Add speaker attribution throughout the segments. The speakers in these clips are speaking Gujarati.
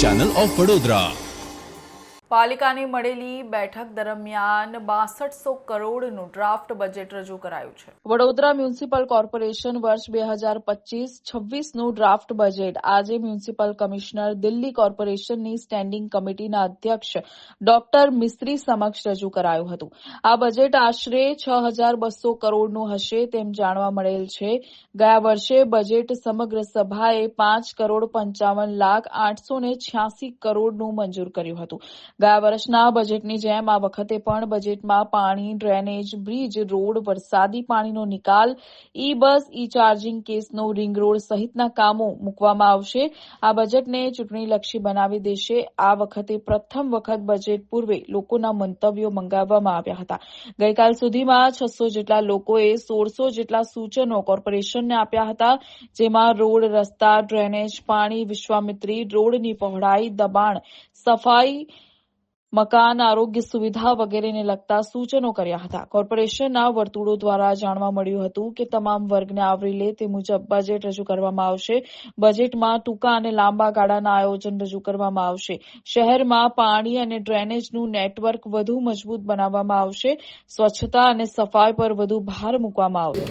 Speaker 1: ચેનલ ઓફ વડોદરા
Speaker 2: પાલિકાની મળેલી બેઠક દરમિયાન બાસઠસો કરોડનું ડ્રાફ્ટ બજેટ રજૂ કરાયું છે. વડોદરા મ્યુનિસિપલ કોર્પોરેશન વર્ષ બે હજાર પચીસ છવ્વીસનું ડ્રાફ્ટ બજેટ. આજે મ્યુનિસિપલ કમિશનર દિલ્હી કોર્પોરેશનની સ્ટેન્ડિંગ કમિટીના અધ્યક્ષ ડોક્ટર મિસ્ત્રી સમક્ષ રજૂ કરાયું હતું. આ બજેટ આશરે છ હજાર બસો કરોડનું હશે તેમ જાણવા મળેલ છે. ગયા વર્ષે બજેટ સમગ્ર સભાએ પાંચ કરોડ પંચાવન લાખ આઠસો ને છ્યાસી કરોડનું મંજૂર કર્યું હતું. ગયા વર્ષના બજેટની જેમ આ વખતે પણ બજેટમાં પાણી, ડ્રેનેજ, બ્રિજ, રોડ, વરસાદી પાણીનો નિકાલ ઈ બસ ઈ ચાર્જિંગ કેસનો રિંગ રોડ સહિતના કામો મૂકવામાં આવશે. આ બજેટને ચૂંટણીલક્ષી બનાવી દેશે. આ વખતે પ્રથમ વખત બજેટ પૂર્વે લોકોના મંતવ્યો મંગાવવામાં આવ્યા હતા. ગઈકાલ સુધીમાં છસો જેટલા લોકોએ સોળસો જેટલા સૂચનો કોર્પોરેશનને આપ્યા હતા, જેમાં રોડ, રસ્તા, ડ્રેનેજ, પાણી, વિશ્વામિત્રી, રોડની પહોળાઈ, દબાણ, સફાઈ મકાન, આરોગ્ય સુવિધા વગેરેને લગતા સૂચનો કર્યા હતા. કોર્પોરેશનના વર્તુળો દ્વારા જાણવા મળ્યું હતું કે તમામ વર્ગને આવરી લે તે મુજબ બજેટ રજૂ કરવામાં આવશે. બજેટમાં ટૂંકા અને લાંબા ગાળાના આયોજન રજૂ કરવામાં આવશે. શહેરમાં પાણી અને ડ્રેનેજનું નેટવર્ક વધુ મજબૂત બનાવવામાં આવશે. સ્વચ્છતા અને સફાઈ પર વધુ ભાર મૂકવામાં આવશે.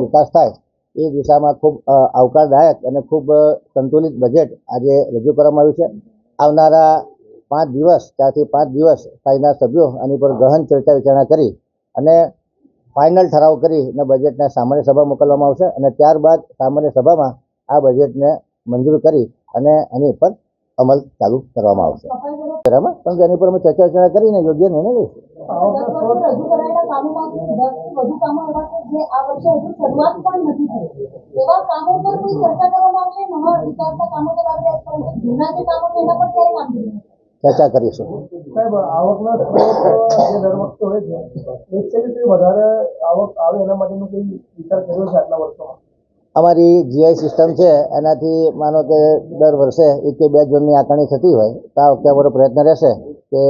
Speaker 3: વિકાસ થાય, એ દિશામાં ખૂબ આવકારદાયક અને ખૂબ સંતુલિત બજેટ આજે રજૂ કરવામાં આવ્યું છે. આવનારા પાંચ દિવસ, ચારથી પાંચ દિવસ સાઈના સભ્યો આની પર ગહન ચર્ચા વિચારણા કરી અને ફાઇનલ ઠરાવ કરી અને બજેટને સામાન્ય સભા મોકલવામાં આવશે અને ત્યારબાદ સામાન્ય સભામાં આ બજેટને મંજૂર કરી અને એની પર અમલ ચાલુ કરવામાં આવશે. બરાબર? પણ એની પર અમે ચર્ચા વિચારણા કરીને યોગ્ય નિર્ણય લઈશું.
Speaker 4: ચર્ચા?
Speaker 3: ચર્ચા કરીશું.
Speaker 5: સાહેબ આવકના સ્ત્રોત જે દર વખતે હોય છે એક છે કે વધારે આવક આવે એના માટેનો કઈ વિચાર કર્યો છે આટલા વર્ષોમાં?
Speaker 3: અમારી જીઆઈ સિસ્ટમ છે, એનાથી માનો કે દર વર્ષે એક કે બે ઝોનની આકારણી થતી હોય, તો આ વખતે અમારો પ્રયત્ન રહેશે કે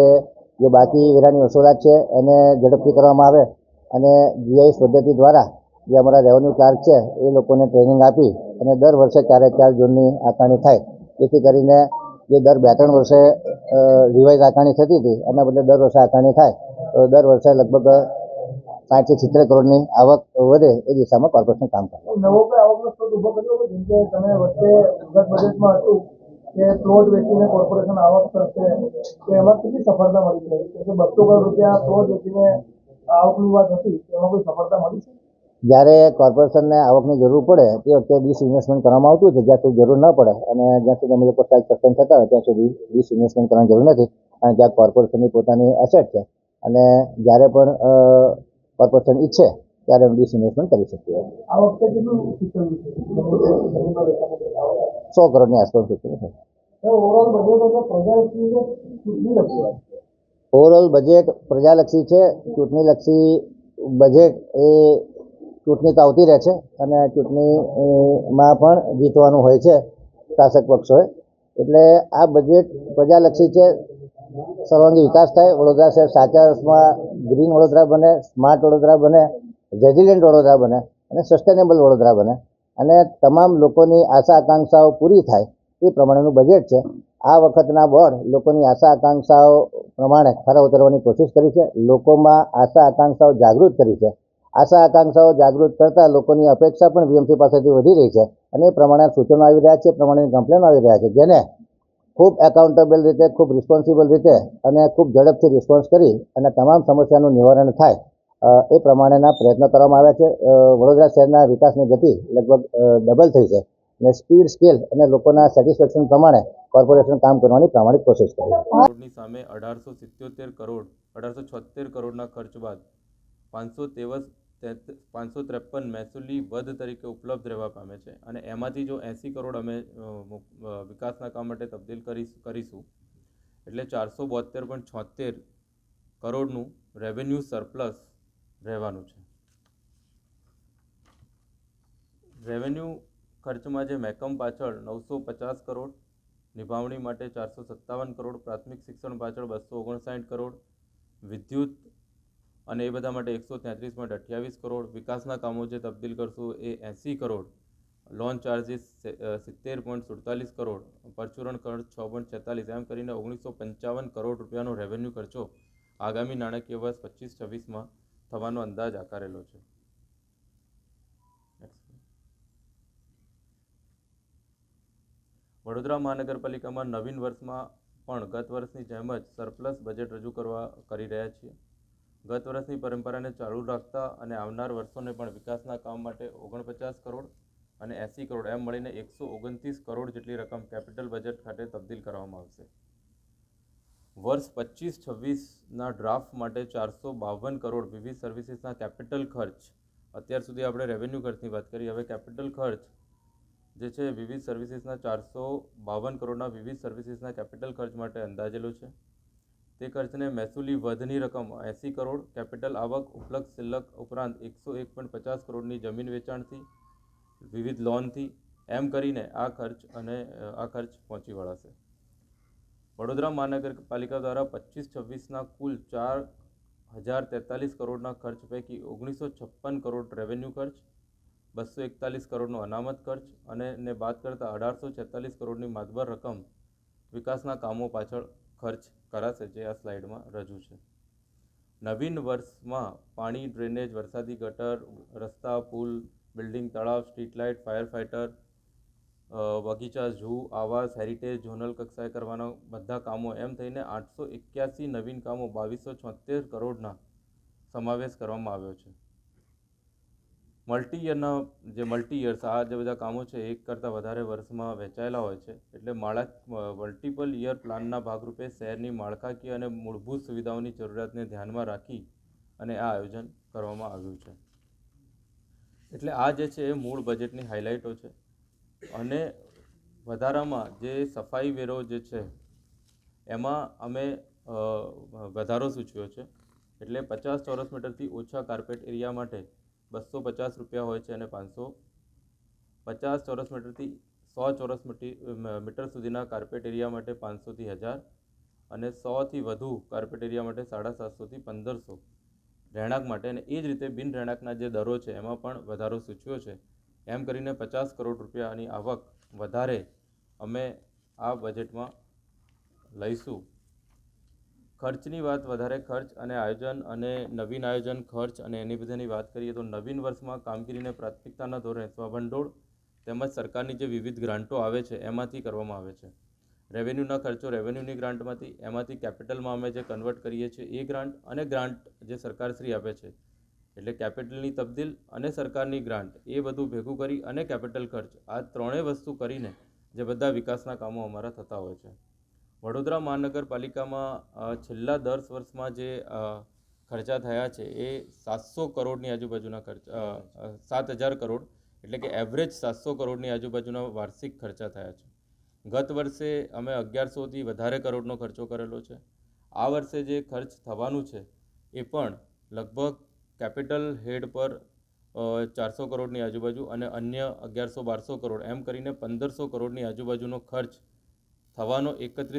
Speaker 3: જે બાકી વેરાની વસૂલાત છે, એને ઝડપથી કરવામાં આવે અને જીઆઈ પદ્ધતિ દ્વારા જે અમારા રેવન્યુ ક્લાર્ક છે, એ લોકોને ટ્રેનિંગ આપી અને દર વર્ષે ચારે ચાર ઝોનની આકારણી થાય. જેથી કરીને જે દર બે ત્રણ વર્ષે રિવાઇઝ આકારણી થતી હતી, એના બદલે દર વર્ષે આકારણી થાય. તો દર વર્ષે લગભગ સાઠથી સિત્તેર કરોડની આવક વધે એ દિશામાં કોર્પોરેશન કામ કરે.
Speaker 5: નવો આવકનો સ્ત્રોત ઊભો કર્યો જેમ કે તમે વચ્ચે ગત બજેટમાં હતું કે પ્લોટ વેચીને કોર્પોરેશન આવક કરશે તો એમાં કેટલી સફળતા મળી છે? કેમ કે બસો કરોડ રૂપિયા પ્લોટ વેચીને આવકની વાત હતી એમાં કોઈ સફળતા મળી છે?
Speaker 3: જ્યારે કોર્પોરેશનને આવકની જરૂર પડે તે વખતે ડિસઇન્વેસ્ટમેન્ટ કરવામાં આવતું છે જ્યાં સુધી જરૂર ન પડે અને જ્યાં સુધી અમે લોકો સેલ્ફ સસ્ટેન થતા હોય ત્યાં સુધી ડિસઇન્વેસ્ટમેન્ટ કરવાની જરૂર નથી અને જ્યાં કોર્પોરેશનની પોતાની એસેટ છે. અને જ્યારે પણ કોર્પોરેશન ઈચ્છે ત્યારે અમે ડિસઇન્વેસ્ટમેન્ટ કરી શકીએ. સો કરોડની આસપાસ ચૂકવણી
Speaker 5: છે.
Speaker 3: ઓવરઓલ બજેટ પ્રજાલક્ષી છે ચૂંટણીલક્ષી બજેટ એ ચૂંટણી તો આવતી રહે છે અને ચૂંટણીમાં પણ જીતવાનું હોય છે શાસક પક્ષોએ. એટલે આ બજેટ પ્રજાલક્ષી છે સર્વાંગી વિકાસ થાય. વડોદરા શહેર સાચા અર્થમાં ગ્રીન વડોદરા બને, સ્માર્ટ વડોદરા બને, રેઝિલિયન્ટ વડોદરા બને અને સસ્ટેનેબલ વડોદરા બને. અને તમામ લોકોની આશા આકાંક્ષાઓ પૂરી થાય એ પ્રમાણેનું બજેટ છે. આ વખતના બોર્ડ લોકોની આશા આકાંક્ષાઓ પ્રમાણે ખરા ઉતરવાની કોશિશ કરી છે. લોકોમાં આશા આકાંક્ષાઓ જાગૃત કરી છે. આશા આકાંક્ષાઓ જાગૃત કરતા લોકોની અપેક્ષા પણ વીએમસી પાસેથી વધી રહી છે. અને એ પ્રમાણે સૂચનો આવી રહ્યા છે પ્રમાણેની કમ્પ્લેનો આવી રહ્યા છે. જેને ખૂબ એકાઉન્ટેબલ રીતે, ખૂબ રિસ્પોન્સિબલ રીતે અને ખૂબ ઝડપથી રિસ્પોન્સ કરી અને તમામ સમસ્યાનું નિવારણ થાય એ પ્રમાણેના પ્રયત્નો કરવામાં આવ્યા છે. વડોદરા શહેરના વિકાસની ગતિ લગભગ ડબલ થઈ છે અને સ્પીડ સ્કેલ અને લોકોના સેટિસ્ફેક્શન પ્રમાણે કોર્પોરેશન કામ કરવાની પ્રામાણિક કોશિશ કરી
Speaker 6: રોડની સામે અઢારસો સિત્યોતેર કરોડ, અઢારસો છોતેર કરોડના ખર્ચ બાદ પાંચસો પાંચસો ત્રેપન મહેસૂલી વધ તરીકે ઉપલબ્ધ રહેવા પામે છે. અને એમાંથી જો એંસી કરોડ અમે વિકાસના કામ માટે તબદીલ કરીશ, કરીશું, એટલે ચારસો બોતેર પોઈન્ટ છોતેર કરોડનું રેવન્યુ સરપ્લસ રહેવાનું છે. રેવન્યુ ખર્ચમાં જે મેકમ પાછળ નવસો પચાસ કરોડ, નિભાવણી માટે ચારસો સત્તાવન કરોડ, પ્રાથમિક શિક્ષણ પાછળ બસો ઓગણસાઠ કરોડ, વિદ્યુત અને એ બધા માટે એકસો તેત્રીસ પોઈન્ટ અઠ્યાવીસ કરોડ. વિકાસના કામો જે તબદીલ કરશું એ એંસી કરોડ. લોન ચાર્જિસ સિત્તેર પોઈન્ટ સુડતાલીસ કરોડ. પરચુરણ ખર્ચ છ પોઈન્ટ છેતાલીસ. એમ કરીને ઓગણીસો પંચાવન કરોડ રૂપિયાનો રેવન્યુ ખર્ચો આગામી નાણાકીય વર્ષ પચીસ છવ્વીસમાં થવાનો અંદાજ આકારેલો છે. વડોદરા મહાનગરપાલિકામાં નવીન વર્ષમાં પણ ગત વર્ષની જેમ જ સરપ્લસ બજેટ રજૂ કરવા કરી રહ્યા છીએ. ગત વર્ષની પરંપરાને ચાલુ રાખતા અને આવનાર વર્ષોને પણ વિકાસના કામ માટે ઓગણપચાસ કરોડ અને એંસી કરોડ એમ મળીને એકસો ઓગણત્રીસ કરોડ જેટલી રકમ કેપિટલ બજેટ ખાતે તબદીલ કરવામાં આવશે. વર્ષ પચીસ છવ્વીસના ડ્રાફ્ટ માટે ચારસો બાવન કરોડ વિવિધ સર્વિસીસના કેપિટલ ખર્ચ. અત્યાર સુધી આપણે રેવન્યુ ખર્ચની વાત કરી. હવે કેપિટલ ખર્ચ જે છે વિવિધ સર્વિસીસના ચારસો બાવન કરોડના વિવિધ સર્વિસીસના કેપિટલ ખર્ચ માટે અંદાજેલો છે. તે ખર્ચને મહેસૂલી વધની રકમ એંસી કરોડ, કેપિટલ આવક ઉપલબ્ધ સિલ્લક ઉપરાંત એકસો એક પોઈન્ટ પચાસ કરોડની જમીન વેચાણથી, વિવિધ લોનથી, એમ કરીને આ ખર્ચ અને આ ખર્ચ પહોંચી વળાશે. વડોદરા મહાનગરપાલિકા દ્વારા પચીસ છવ્વીસના કુલ ચાર હજાર તેતાલીસ કરોડના ખર્ચ પૈકી ઓગણીસો છપ્પન કરોડ રેવન્યુ ખર્ચ, બસો એકતાલીસ કરોડનો અનામત ખર્ચ અને ને બાદ કરતાં અઢારસો છેતાલીસ કરોડની માતબર રકમ વિકાસના કામો પાછળ ખર્ચ કરાશે જે આ સ્લાઇડમાં રજૂ છે. નવીન વર્ષમાં પાણી, ડ્રેનેજ, વરસાદી ગટર, રસ્તા, પુલ, બિલ્ડિંગ, તળાવ, સ્ટ્રીટ લાઇટ, ફાયર ફાઇટર બગીચા, ઝૂ, આવાસ, હેરિટેજ, ઝોનલ કક્ષાએ કરવાના બધા કામો એમ થઈને આઠસો એક્યાસી નવીન કામો બાવીસો છોતેર કરોડના સમાવેશ કરવામાં આવ્યો છે. મલ્ટી યરના જે મલ્ટી યર્સ આ જે બધા કામો છે, એક કરતાં વધારે વર્ષમાં વહેંચાયેલા હોય છે. એટલે માળા મલ્ટિપલ યર પ્લાનના ભાગરૂપે શહેરની માળખાકીય અને મૂળભૂત સુવિધાઓની જરૂરિયાતને ધ્યાનમાં રાખી અને આ આયોજન કરવામાં આવ્યું છે. એટલે આ જે છે, એ મૂળ બજેટની હાઇલાઇટો છે. અને વધારામાં જે સફાઈ વેરો જે છે, એમાં અમે વધારો સૂચવ્યો છે. એટલે પચાસ ચોરસ મીટરથી ઓછા કાર્પેટ એરિયા માટે બસો પચાસ રૂપિયા હોય છે અને પાંચસો પચાસ ચોરસ મીટરથી સો ચોરસ મીટી મીટર સુધીના કાર્પેટ એરિયા માટે પાંચસોથી હજાર અને સોથી વધુ કાર્પેટ એરિયા માટે સાડા સાતસોથી પંદરસો રહેણાંક માટે. અને એ જ રીતે બિન રહેણાંકના જે દરો છે, એમાં પણ વધારો સૂચવ્યો છે. એમ કરીને પચાસ કરોડ રૂપિયાની આવક વધારે અમે આ બજેટમાં લઈશું. ખર્ચની વાત વધારે ખર્ચ અને આયોજન અને નવીન આયોજન ખર્ચ અને એની બધાની વાત કરીએ તો નવીન વર્ષમાં કામગીરીને પ્રાથમિકતાના ધોરણે સ્વભંડોળ તેમજ સરકારની જે વિવિધ ગ્રાન્ટો આવે છે, એમાંથી કરવામાં આવે છે. રેવન્યુના ખર્ચો રેવન્યુની ગ્રાન્ટમાંથી, એમાંથી કેપિટલમાં અમે જે કન્વર્ટ કરીએ છીએ એ ગ્રાન્ટ અને ગ્રાન્ટ જે સરકારશ્રી આપે છે. એટલે કેપિટલની તબદીલ અને સરકારની ગ્રાન્ટ, એ બધું ભેગું કરી અને કેપિટલ ખર્ચ, આ ત્રણેય વસ્તુ કરીને જે બધા વિકાસના કામો અમારા થતા હોય છે. વડોદરા મહાનગરપાલિકામાં છેલ્લા દસ વર્ષમાં જે ખર્ચા થયા છે, એ સાતસો કરોડની આજુબાજુના ખર્ચ સાત હજાર કરોડ, એટલે કે એવરેજ સાતસો કરોડની આજુબાજુના વાર્ષિક ખર્ચા થયા છે. ગત વર્ષે અમે અગિયારસોથી વધારે કરોડનો ખર્ચો કરેલો છે. આ વર્ષે જે ખર્ચ થવાનું છે, એ પણ લગભગ કેપિટલ હેડ પર ચારસો કરોડની આજુબાજુ અને અન્ય અગિયારસો બારસો કરોડ, એમ કરીને પંદરસો કરોડની આજુબાજુનો ખર્ચ થવાનો એકત્રીસ